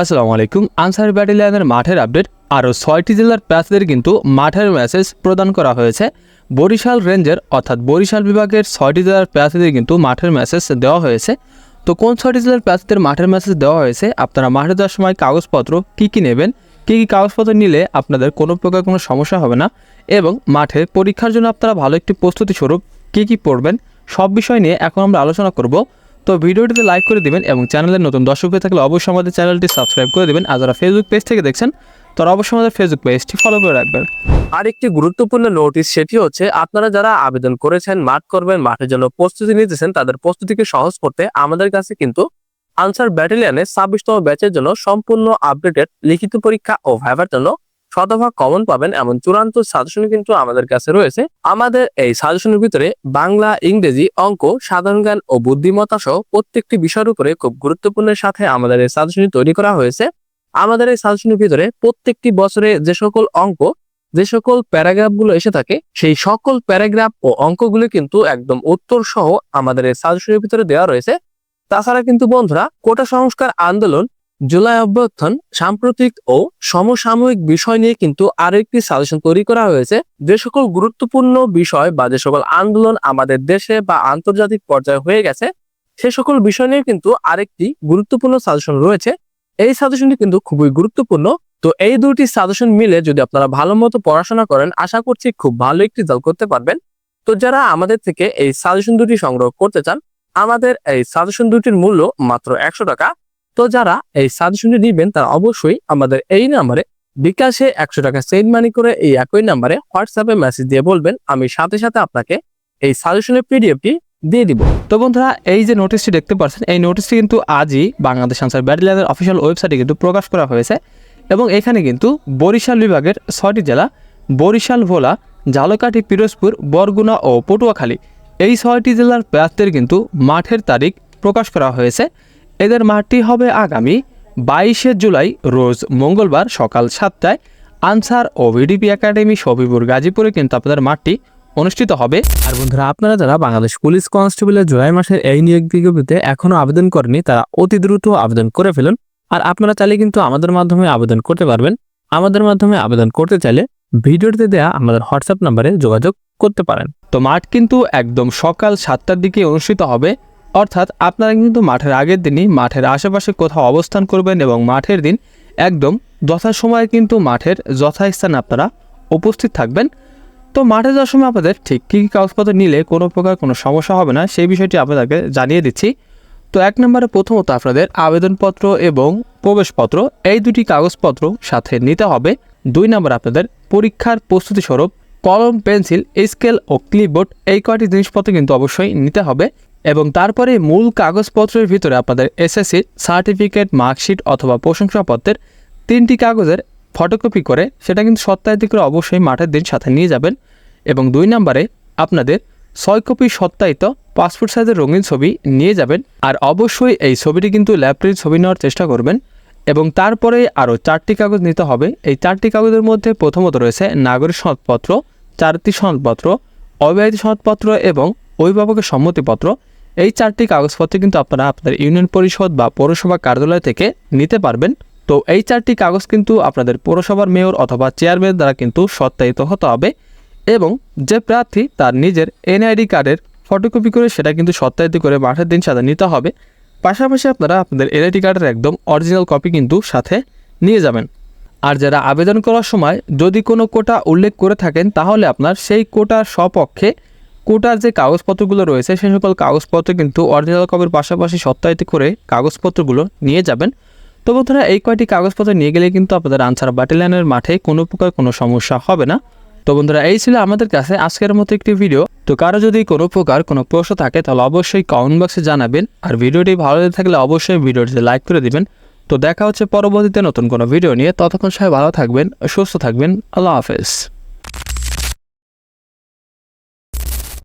আসসালামু আলাইকুম। আনসার ব্যাটালিয়নের মাঠের আপডেট। আরও ছয়টি জেলার প্রার্থীদের কিন্তু মাঠের মেসেজ প্রদান করা হয়েছে। বরিশাল রেঞ্জের অর্থাৎ বরিশাল বিভাগের ছয়টি জেলার প্রার্থীদের কিন্তু মাঠের মেসেজ দেওয়া হয়েছে। তো কোন ছয়টি জেলার প্রার্থীদের মাঠের মেসেজ দেওয়া হয়েছে? আপনারা মাঠে যাওয়ার সময় কাগজপত্র কী কী নেবেন? কী কী কাগজপত্র নিলে আপনাদের কোনো প্রকার কোনো সমস্যা হবে না? এবং মাঠে পরীক্ষার জন্য আপনারা ভালো একটি প্রস্তুতি স্বরূপ কী কী পড়বেন? সব বিষয় নিয়ে এখন আমরা আলোচনা করব। তো ভিডিওটিতে লাইক করে দিবেন এবং চ্যানেলের নতুন দর্শক হয়ে থাকলে অবশ্যই আমাদের চ্যানেলটি সাবস্ক্রাইব করে দিবেন। আর যারা ফেসবুক পেজ থেকে দেখছেন, তারা অবশ্যই আমাদের ফেসবুক পেজটি ফলো করে রাখবেন। আরেকটি গুরুত্বপূর্ণ নোটিশ সেটি হচ্ছে আপনারা যারা আবেদন করেছেন, মাঠ করবেন, মাঠের জন্য প্রস্তুতি নিতেছেন, তাদের প্রস্তুতিকে সহজ করতে আমাদের কাছে কিন্তু আনসার ব্যাটালিয়নের ছাব্বিশতম ব্যাচের জন্য সম্পূর্ণ আপডেটেড লিখিত পরীক্ষা ও ভাইভার জন্য শতভাগ কমন পাবেন এমন চূড়ান্ত সাজেশন কিন্তু আমাদের কাছে রয়েছে। আমাদের এই সাজেশনের ভিতরে বাংলা, ইংরেজি অঙ্ক, সাধারণ জ্ঞান ও বুদ্ধিমত্তা সহ প্রত্যেকটি বিষয়ের উপরে খুব গুরুত্বপূর্ণের সাথে আমাদের এই সাজেশনটি তৈরি করা হয়েছে। আমাদের এই সাজেশনের ভিতরে প্রত্যেকটি বছরে যে সকল অঙ্ক, যে সকল প্যারাগ্রাফগুলো এসে থাকে, সেই সকল প্যারাগ্রাফ ও অঙ্কগুলো কিন্তু একদম উত্তর সহ আমাদের এই সাজেশনের ভিতরে দেওয়া রয়েছে। তাছাড়া কিন্তু বন্ধুরা কোটা সংস্কার আন্দোলন জুলাই অভ্যর্থন সাম্প্রতিক ও সমসাময়িক বিষয় নিয়ে কিন্তু আরও একটি সাজেশন তৈরি করা হয়েছে। যে সকল গুরুত্বপূর্ণ বিষয় বা যে সকল আন্দোলন আমাদের দেশে বা আন্তর্জাতিক পর্যায়ে হয়ে গেছে, সে সকল বিষয় নিয়ে কিন্তু আরেকটি গুরুত্বপূর্ণ সাজেশন রয়েছে। এই সাজেশনটি কিন্তু খুবই গুরুত্বপূর্ণ। তো এই দুটি সাজেশন মিলে যদি আপনারা ভালো মতো পড়াশোনা করেন, আশা করছি খুব ভালো একটি রেজাল্ট করতে পারবেন। তো যারা আমাদের থেকে এই সাজেশন দুটি সংগ্রহ করতে চান, আমাদের এই সাজেশন দুটির মূল্য মাত্র একশো টাকা। তো যারা এই সাজেশনটি নিবেন তারা অবশ্যই আমাদের এই নাম্বারে বিকাশে একশো টাকা সেন্ড মানি করে এই একই নাম্বারে হোয়াটসঅ্যাপে মেসেজ দিয়ে বলবেন, আমি সাথে সাথে আপনাকে এই সাজেশনের পিডিএফটি দিয়ে দিব। তো বন্ধুরা, এই যে নোটিশটি দেখতে পাচ্ছেন, এই নোটিশটি কিন্তু আজই বাংলাদেশ আনসার ব্যাটালিয়নের অফিসিয়াল ওয়েবসাইটে কিন্তু প্রকাশ করা হয়েছে এবং এখানে কিন্তু বরিশাল বিভাগের ছয়টি জেলা, বরিশাল, ভোলা ঝালকাঠি পিরোজপুর, বরগুনা ও পটুয়াখালী। এই ছয়টি জেলার প্রার্থীর কিন্তু মাঠের তারিখ প্রকাশ করা হয়েছে। এদের মাঠটি হবে আগামী বাইশে জুলাই রোজ মঙ্গলবার সকাল সাতটায়। আনসার ও ভিডিপি একাডেমি সবিপুর গাজীপুরে কিন্তু আপনাদের মাঠটি অনুষ্ঠিত হবে। আর বন্ধুরা আপনারা যারা বাংলাদেশ পুলিশ কনস্টেবলের জুলাই মাসের এই নিয়োগ বিজ্ঞপ্তিতে এখনও আবেদন করেনি তারা অতি দ্রুত আবেদন করে ফেলুন। আর আপনারা চাইলে কিন্তু আমাদের মাধ্যমে আবেদন করতে পারবেন। আমাদের মাধ্যমে আবেদন করতে চাইলে ভিডিওতে দেয়া আমাদের হোয়াটসঅ্যাপ নাম্বারে যোগাযোগ করতে পারেন। তো মাঠ কিন্তু একদম সকাল সাতটার দিকে অনুষ্ঠিত হবে। অর্থাৎ আপনারা কিন্তু মাঠের আগের দিনই মাঠের আশেপাশে কোথাও অবস্থান করবেন এবং মাঠের দিন একদম যথাসময়ে কিন্তু মাঠের যথাস্থানে আপনারা উপস্থিত থাকবেন। তো মাঠে যাওয়ার সময় আপনাদের ঠিক কী কী কাগজপত্র নিলে কোনো প্রকার কোনো সমস্যা হবে না, সেই বিষয়টি আপনাদেরকে জানিয়ে দিচ্ছি। তো এক নম্বরে প্রথমত আপনাদের আবেদনপত্র এবং প্রবেশপত্র, এই দুটি কাগজপত্র সাথে নিতে হবে। দুই নম্বর আপনাদের পরীক্ষার প্রস্তুতি স্বরূপ, কলম, পেন্সিল, স্কেল ও ক্লিপবোর্ড, এই কয়টি জিনিসপত্র কিন্তু অবশ্যই নিতে হবে। এবং তারপরে মূল কাগজপত্রের ভিতরে আপনাদের এসএসসির সার্টিফিকেট মার্কশিট অথবা প্রশংসাপত্রের তিনটি কাগজের ফটোকপি করে সেটা কিন্তু সত্যায়িত করে অবশ্যই মাঠের দিন সাথে নিয়ে যাবেন এবং দুই নম্বরে আপনাদের ছয় কপি সত্যায়িত পাসপোর্ট সাইজের রঙিন ছবি নিয়ে যাবেন। আর অবশ্যই এই ছবিটি কিন্তু ল্যাপটপ ছবি নেওয়ার চেষ্টা করবেন এবং তারপরে আরও চারটি কাগজ নিতে হবে। এই চারটি কাগজের মধ্যে প্রথমত রয়েছে নাগরিক সনদপত্র, চারটি সনদপত্র অবিবাহিত সনদপত্র এবং অভিভাবকের সম্মতিপত্র। এই চারটি কাগজপত্র কিন্তু আপনারা আপনাদের ইউনিয়ন পরিষদ বা পৌরসভা কার্যালয় থেকে নিতে পারবেন। তো এই চারটি কাগজ কিন্তু আপনাদের পৌরসভার মেয়র অথবা চেয়ারম্যান দ্বারা কিন্তু সত্যায়িত হতে হবে এবং যে প্রার্থী তার নিজের এনআইডি কার্ডের ফটোকপি করে সেটা কিন্তু সত্যায়িত করে মাঠের দিন সাথে নিতে হবে। পাশাপাশি আপনারা আপনাদের এনআইডি কার্ডের একদম অরিজিনাল কপি কিন্তু সাথে নিয়ে যাবেন। আর যারা আবেদন করার সময় যদি কোনো কোটা উল্লেখ করে থাকেন তাহলে আপনার সেই কোটার সপক্ষে কোটার যে কাগজপত্রগুলো রয়েছে, সেই সকল কাগজপত্র কিন্তু অরিজিনাল কপির পাশাপাশি সত্যায়িত করে কাগজপত্রগুলো নিয়ে যাবেন। তো বন্ধুরা, এই কয়টি কাগজপত্র নিয়ে গেলে কিন্তু আপনাদের আনসার ব্যাটালিয়নের মাঠে কোনো প্রকার কোনো সমস্যা হবে না। তো বন্ধুরা, এই ছিল আমাদের কাছে আজকের মতো একটি ভিডিও তো কারও যদি কোনো প্রকার কোনো প্রশ্ন থাকে, তাহলে অবশ্যই কমেন্ট বক্সে জানাবেন। আর ভিডিওটি ভালো লেগে থাকলে অবশ্যই ভিডিওটিতে লাইক করে দিবেন। তো দেখা হচ্ছে পরবর্তীতে নতুন কোনো ভিডিও নিয়ে। ততক্ষণ সবাই ভালো থাকবেন, সুস্থ থাকবেন। আল্লাহ হাফেজ।